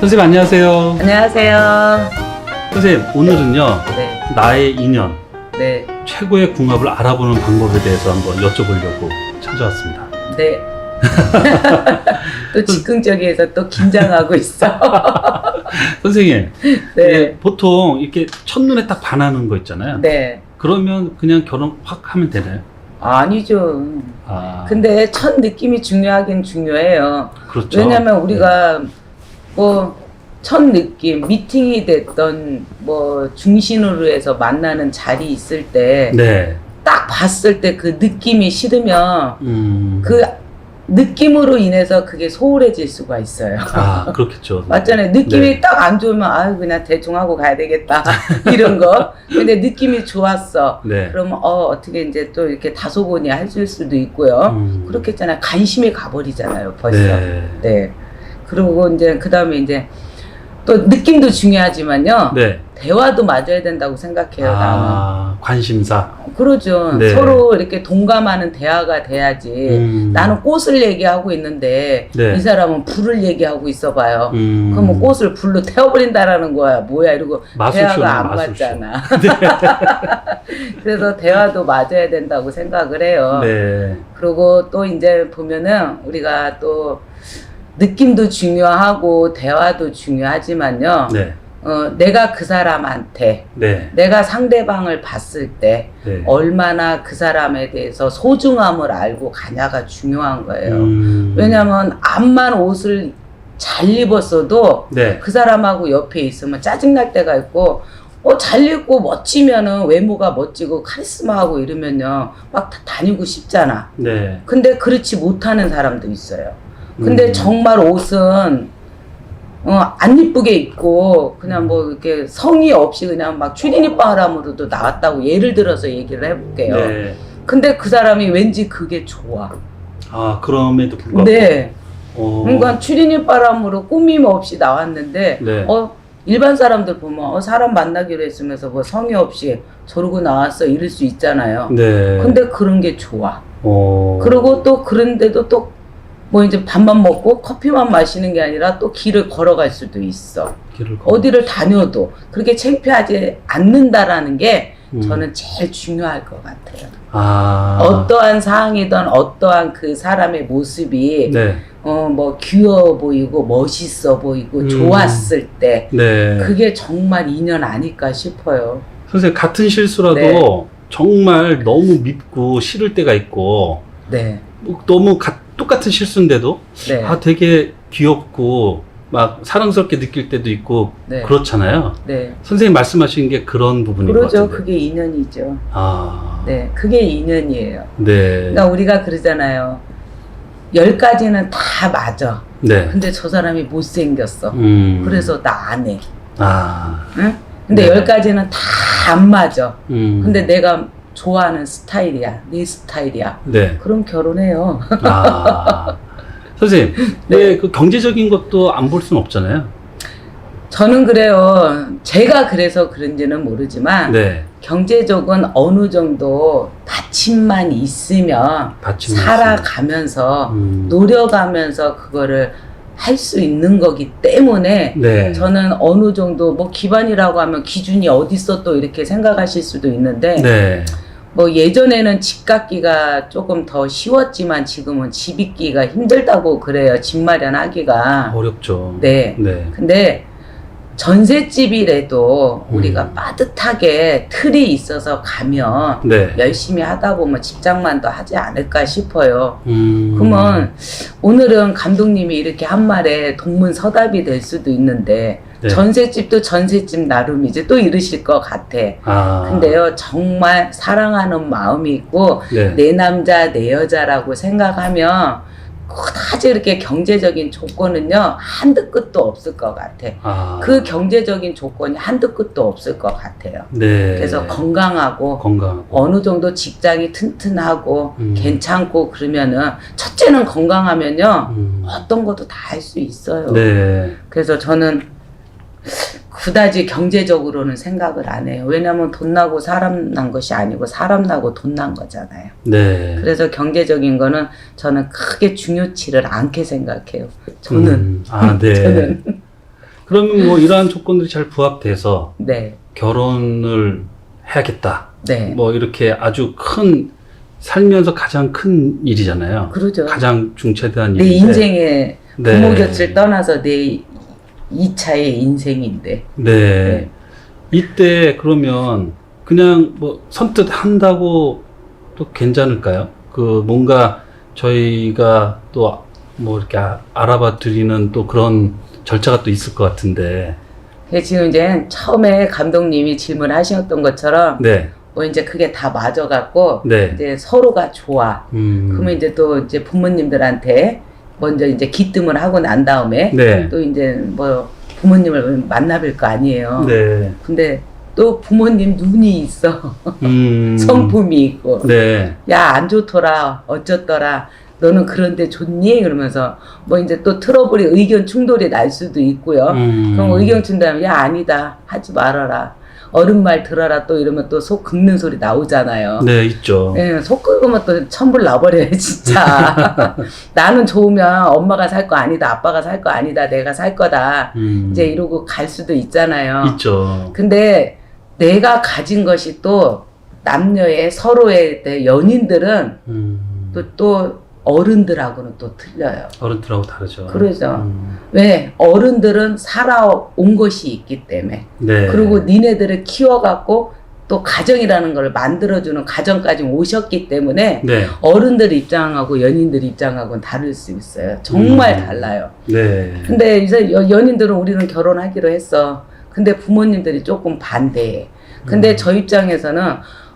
선생님 안녕하세요. 안녕하세요. 선생님 오늘은요 네, 나의 인연 네, 최고의 궁합을 알아보는 방법에 대해서 한번 여쭤보려고 찾아왔습니다. 네. 또 즉흥적이어서 또 긴장하고 있어. 선생님 네, 예, 보통 이렇게 첫눈에 딱 반하는 거 있잖아요. 네. 그러면 그냥 결혼 확 하면 되나요? 아니죠. 아 근데 첫 느낌이 중요하긴 중요해요. 그렇죠. 왜냐면 우리가 뭐 첫 느낌, 미팅이 됐던 뭐 중심으로 해서 만나는 자리 있을 때딱 네. 봤을 때 그 느낌이 싫으면 음. 그 느낌으로 인해서 그게 소홀해질 수가 있어요. 아 그렇겠죠. 맞잖아요. 느낌이 네. 딱안 좋으면 아유 그냥 대충 하고 가야 되겠다 이런 거. 근데 느낌이 좋았어. 네. 그러면 어 어떻게 이제 또 이렇게 다소곳이 해줄 수도 있고요. 음. 그렇겠잖아요. 관심이 가버리잖아요. 벌써. 네. 네. 그리고 이제 그 다음에 이제 또 느낌도 중요하지만요. 네. 대화도 맞아야 된다고 생각해요. 나는. 아 관심사. 그러죠. 네. 서로 이렇게 동감하는 대화가 돼야지. 음. 나는 꽃을 얘기하고 있는데 네. 이 사람은 불을 얘기하고 있어봐요. 음. 그러면 꽃을 불로 태워버린다라는 거야. 뭐야 이러고 마술쇼네, 대화가 안 마술쇼. 맞잖아. 그래서 대화도 맞아야 된다고 생각을 해요. 네. 그리고 또 이제 보면은 우리가 또 느낌도 중요하고 대화도 중요하지만요. 네. 어, 내가 그 사람한테 네. 내가 상대방을 봤을 때 네. 얼마나 그 사람에 대해서 소중함을 알고 가냐가 중요한 거예요. 음. 왜냐면 암만 옷을 잘 입었어도 네. 그 사람하고 옆에 있으면 짜증날 때가 있고 어, 잘 입고 멋지면은 외모가 멋지고 카리스마하고 이러면요 막다 다니고 싶잖아. 네. 근데 그렇지 못하는 사람도 있어요. 근데 음. 정말 옷은 어, 안 이쁘게 입고 그냥 뭐 이렇게 성의 없이 그냥 막 추리닝 바람으로도 나왔다고 예를 들어서 얘기를 해볼게요. 네. 근데 그 사람이 왠지 그게 좋아. 아 그럼에도 불구하고. 네. 어. 그러니까 추리닝 바람으로 꾸밈 없이 나왔는데 네. 어 일반 사람들 보면 어 사람 만나기로 했으면서 뭐 성의 없이 저러고 나왔어 이럴 수 있잖아요. 네. 근데 그런 게 좋아. 어. 그리고 또 그런데도 또 뭐 이제 밥만 먹고 커피만 마시는 게 아니라 또 길을 걸어갈 수도 있어. 길을 걷- 어디를 다녀도 그렇게 창피하지 않는다라는 게 음. 저는 제일 중요할 것 같아요. 아. 어떠한 상황이든 어떠한 그 사람의 모습이 네. 어뭐 귀여워 보이고 멋있어 보이고 음. 좋았을 때 네. 그게 정말 인연 아닐까 싶어요. 선생님 같은 실수라도 네. 정말 너무 밉고 싫을 때가 있고 네, 뭐 너무 가- 똑같은 실수인데도 네, 아 되게 귀엽고 막 사랑스럽게 느낄 때도 있고 네, 그렇잖아요. 네. 선생님 말씀하신 게 그런 부분인 것 그러죠. 같은데. 그게 인연이죠. 아. 네, 그게 인연이에요. 네. 그러니까 우리가 그러잖아요. 열 가지는 다 맞아. 네. 근데 저 사람이 못생겼어. 음. 그래서 나 안 해. 아. 응? 근데 네. 열 가지는 다 안 맞아. 음. 근데 내가 좋아하는 스타일이야. 네 스타일이야. 네. 그럼 결혼해요. 아. 선생님, 네. 왜그 경제적인 것도 안 볼 수는 없잖아요. 저는 그래요. 제가 그래서 그런지는 모르지만 네. 경제적은 어느 정도 받침만 있으면 받침. 살아가면서 음. 노력하면서 그거를 할 수 있는 거기 때문에 네. 저는 어느 정도 뭐 기반이라고 하면 기준이 어디 있어 또 이렇게 생각하실 수도 있는데 네. 뭐 예전에는 집 갖기가 조금 더 쉬웠지만 지금은 집 있기가 힘들다고 그래요 집 마련하기가 어렵죠. 네 네. 근데 전셋집이라도 음. 우리가 빠듯하게 틀이 있어서 가면 네. 열심히 하다 보면 집장만도 하지 않을까 싶어요. 음. 그러면 오늘은 감독님이 이렇게 한 말에 동문서답이 될 수도 있는데 네. 전셋집도 전셋집 나름이지 또 이러실 것 같아. 아. 근데요 정말 사랑하는 마음이 있고 네. 내 남자 내 여자라고 생각하면 그다지 이렇게 경제적인 조건은요 한도 끝도 없을 것 같아. 아. 그 경제적인 조건이 한도 끝도 없을 것 같아요. 네. 그래서 건강하고 건강하고. 어느 정도 직장이 튼튼하고 음. 괜찮고 그러면은 첫째는 건강하면요 음. 어떤 것도 다 할 수 있어요. 네. 그래서 저는 그다지 경제적으로는 생각을 안 해요. 왜냐면 돈 나고 사람 난 것이 아니고 사람 나고 돈 난 거잖아요. 네. 그래서 경제적인 거는 저는 크게 중요치를 않게 생각해요. 저는 음. 아, 네. 저는 그러면 뭐 이러한 조건들이 잘 부합돼서 네, 결혼을 해야겠다. 네. 뭐 이렇게 아주 큰 살면서 가장 큰 일이잖아요. 그러죠. 가장 중차대한 내 일인데. 인생에 네. 부모 곁을 떠나서 내 2차의 인생인데. 네. 네. 이때 그러면 그냥 뭐 선뜻 한다고 또 괜찮을까요? 그 뭔가 저희가 또 뭐 이렇게 아- 알아봐 드리는 또 그런 절차가 또 있을 것 같은데. 근데 지금 이제 처음에 감독님이 질문하셨던 것처럼 네. 뭐 이제 그게 다 맞아갖고 네. 이제 서로가 좋아. 음. 그러면 이제 또 이제 부모님들한테 먼저 이제 기뜸을 하고 난 다음에 네. 또 이제 뭐 부모님을 만나뵐 거 아니에요. 네. 근데 또 부모님 눈이 있어. 음. 성품이 있고. 네. 야, 안 좋더라. 어쩌더라. 너는 그런데 좋니? 그러면서 뭐 이제 또 트러블이 의견 충돌이 날 수도 있고요. 음. 그럼 의견 충돌하면 야, 아니다. 하지 말아라. 어른 말 들어라 또 이러면 또 속 긁는 소리 나오잖아요. 네, 있죠. 예, 속 긁으면 또 천불 나버려요, 진짜. 나는 좋으면 엄마가 살 거 아니다, 아빠가 살 거 아니다, 내가 살 거다. 음. 이제 이러고 갈 수도 있잖아요. 있죠. 근데 내가 가진 것이 또 남녀의 서로의 때 연인들은 음. 또, 또 어른들하고는 또 틀려요. 어른들하고 다르죠. 그러죠. 음. 왜? 어른들은 살아온 것이 있기 때문에. 네. 그리고 니네들을 키워갖고 또 가정이라는 걸 만들어주는 가정까지 오셨기 때문에 네. 어른들 입장하고 연인들 입장하고는 다를 수 있어요. 정말 음. 달라요. 네. 근데 이제 여- 연인들은 우리는 결혼하기로 했어. 근데 부모님들이 조금 반대해. 근데 음. 저 입장에서는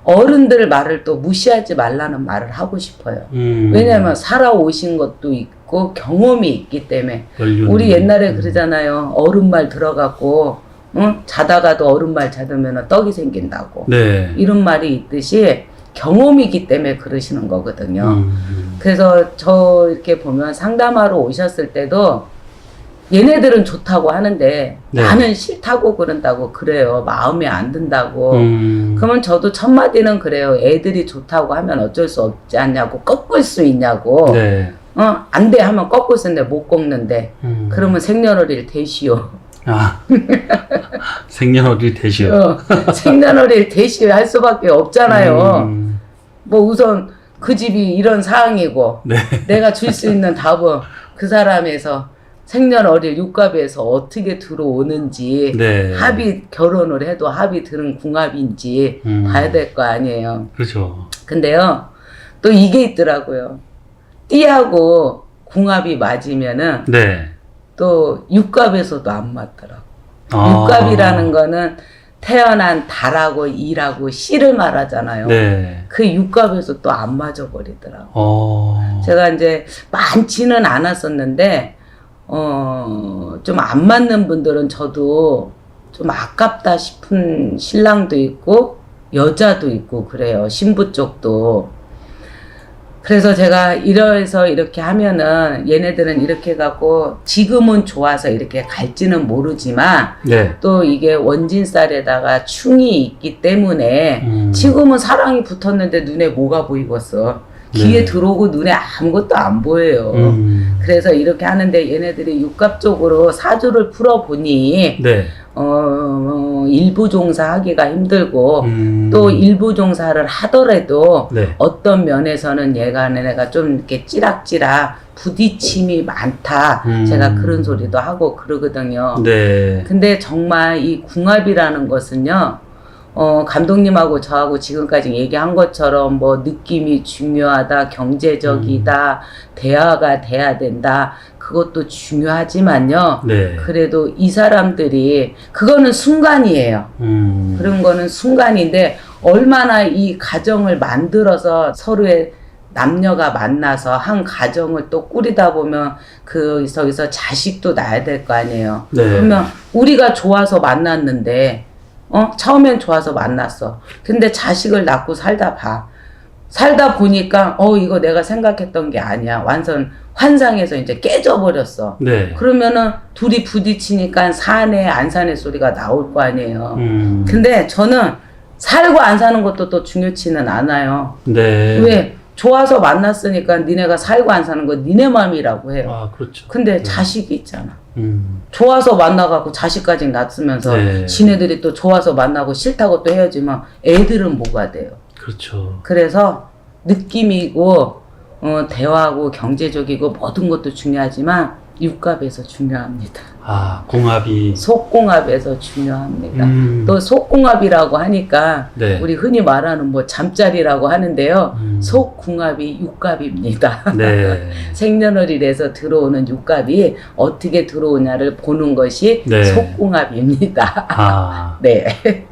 어른들 말을 또 무시하지 말라는 말을 하고 싶어요. 음. 왜냐면 살아오신 것도 있고 경험이 있기 때문에 연륜. 우리 옛날에 음. 그러잖아요. 어른 말 들어갖고 응? 자다가도 어른 말 잡으면 떡이 생긴다고 네. 이런 말이 있듯이 경험이기 때문에 그러시는 거거든요. 음. 그래서 저 이렇게 보면 상담하러 오셨을 때도 얘네들은 좋다고 하는데 네. 나는 싫다고 그런다고 그래요. 마음에 안 든다고. 음. 그러면 저도 첫 마디는 그래요. 애들이 좋다고 하면 어쩔 수 없지 않냐고 꺾을 수 있냐고. 네. 어, 안 돼 하면 꺾을 수 있는데 못 꺾는데. 음. 그러면 생년월일 대시오. 아. 생년월일 되시오. 어, 생년월일 대시오 할 수밖에 없잖아요. 음. 뭐 우선 그 집이 이런 상황이고 네. 내가 줄 수 있는 답은 그 사람에서 생년월일 육갑에서 어떻게 들어오는지 네. 합의 결혼을 해도 합의 드는 궁합인지 음. 봐야 될 거 아니에요. 그렇죠. 근데요 또 이게 있더라고요. 띠하고 궁합이 맞으면은 네. 또 육갑에서도 안 맞더라고. 아. 육갑이라는 거는 태어난 달하고 일하고 씨를 말하잖아요. 네. 그 육갑에서 또 안 맞아 버리더라고. 어. 제가 이제 많지는 않았었는데 어, 좀 안 맞는 분들은 저도 좀 아깝다 싶은 신랑도 있고 여자도 있고 그래요. 신부 쪽도. 그래서 제가 이래서 이렇게 하면은 얘네들은 이렇게 해갖고 지금은 좋아서 이렇게 갈지는 모르지만 네. 또 이게 원진살에다가 충이 있기 때문에 음. 지금은 사랑이 붙었는데 눈에 뭐가 보이겠어. 귀에 네. 들어오고 눈에 아무것도 안 보여요. 음. 그래서 이렇게 하는데 얘네들이 육갑 쪽으로 사주를 풀어보니 네. 어, 일부 종사하기가 힘들고 음. 또 일부 종사를 하더라도 네. 어떤 면에서는 얘가 내가 좀 이렇게 찌락찌락 부딪힘이 많다. 음. 제가 그런 소리도 하고 그러거든요. 네. 근데 정말 이 궁합이라는 것은요, 어, 감독님하고 저하고 지금까지 얘기한 것처럼 뭐 느낌이 중요하다, 경제적이다, 대화가 돼야 된다, 그것도 중요하지만요. 네. 그래도 이 사람들이, 그거는 순간이에요. 음. 그런 거는 순간인데, 얼마나 이 가정을 만들어서 서로의 남녀가 만나서 한 가정을 또 꾸리다 보면 그 거기서 자식도 낳아야 될 거 아니에요. 네. 그러면 우리가 좋아서 만났는데 어 처음엔 좋아서 만났어. 근데 자식을 낳고 살다 봐. 살다 보니까 어 이거 내가 생각했던 게 아니야. 완전 환상에서 이제 깨져버렸어. 네. 그러면은 둘이 부딪히니까 사내 안 사내 소리가 나올 거 아니에요. 음. 근데 저는 살고 안 사는 것도 또 중요치는 않아요. 네. 왜 좋아서 만났으니까 니네가 살고 안 사는 건 니네 맘이라고 해요. 아, 그렇죠. 근데 자식이 있잖아. 음. 좋아서 만나갖고 자식까지 낳으면서 네. 지네들이 또 좋아서 만나고 싫다고 또 헤어지면 애들은 뭐가 돼요. 그렇죠. 그래서 느낌이고 어, 대화하고 경제적이고 모든 것도 중요하지만 육갑에서 중요합니다. 아, 궁합이 속궁합에서 중요합니다. 음. 또 속궁합이라고 하니까 네. 우리 흔히 말하는 뭐 잠자리라고 하는데요. 음. 속궁합이 육갑입니다. 네. 생년월일에서 들어오는 육갑이 어떻게 들어오냐를 보는 것이 네. 속궁합입니다. 아, 네.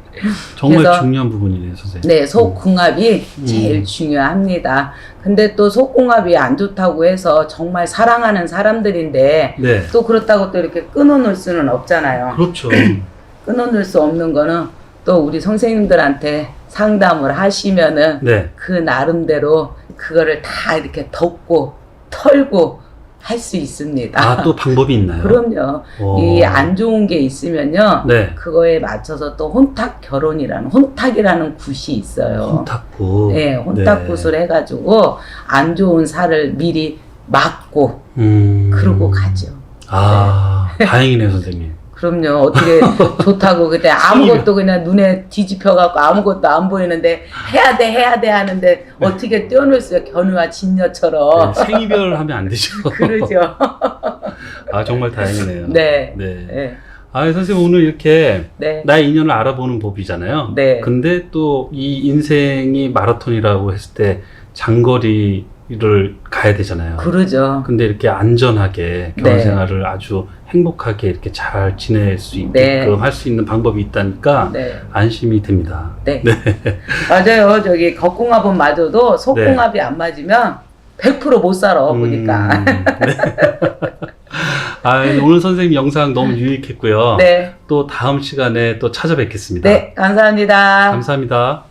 정말 중요한 부분이네요, 선생님. 네, 속궁합이 음. 제일 중요합니다. 근데 또 속궁합이 안 좋다고 해서 정말 사랑하는 사람들인데 네. 또 그렇다고 또 이렇게 끊어놓을 수는 없잖아요. 그렇죠. 끊어놓을 수 없는 거는 또 우리 선생님들한테 상담을 하시면은 네. 그 나름대로 그거를 다 이렇게 덮고 털고 할 수 있습니다. 아, 또 방법이 있나요? 그럼요. 오. 이안 좋은 게 있으면요. 네. 그거에 맞춰서 또 혼탁 결혼이라는 혼탁이라는 굿이 있어요. 혼탁구. 네, 혼탁 굿을 해가지고 안 좋은 살을 미리 막고 음. 그러고 가죠. 아, 다행이네요, 선생님. 그럼요. 어떻게 좋다고 그때 아무것도 그냥 눈에 뒤집혀갖고 아무것도 안 보이는데 해야 돼 해야 돼 하는데 어떻게 떼어놓을 수요 견우와 진녀처럼. 네, 생이별 하면 안 되죠. 어. 그러죠. 아, 정말 다행이네요. 네. 네. 네. 아, 선생님 오늘 이렇게 네. 나의 인연을 알아보는 법이잖아요. 네. 근데 또 이 인생이 마라톤이라고 했을 때 장거리 를 가야 되잖아요. 그러죠. 근데 이렇게 안전하게 결혼 네. 생활을 아주 행복하게 이렇게 잘 지낼 수 있게끔 네. 할 수 있는 방법이 있다니까 네. 안심이 됩니다. 네. 맞아요. 저기 겉궁합은 맞아도 속궁합이 안 맞으면 100%못 살아 보니까. 음, 네. 아, 오늘 선생님 영상 너무 유익했고요. 네. 또 다음 시간에 또 찾아뵙겠습니다. 네. 감사합니다. 감사합니다.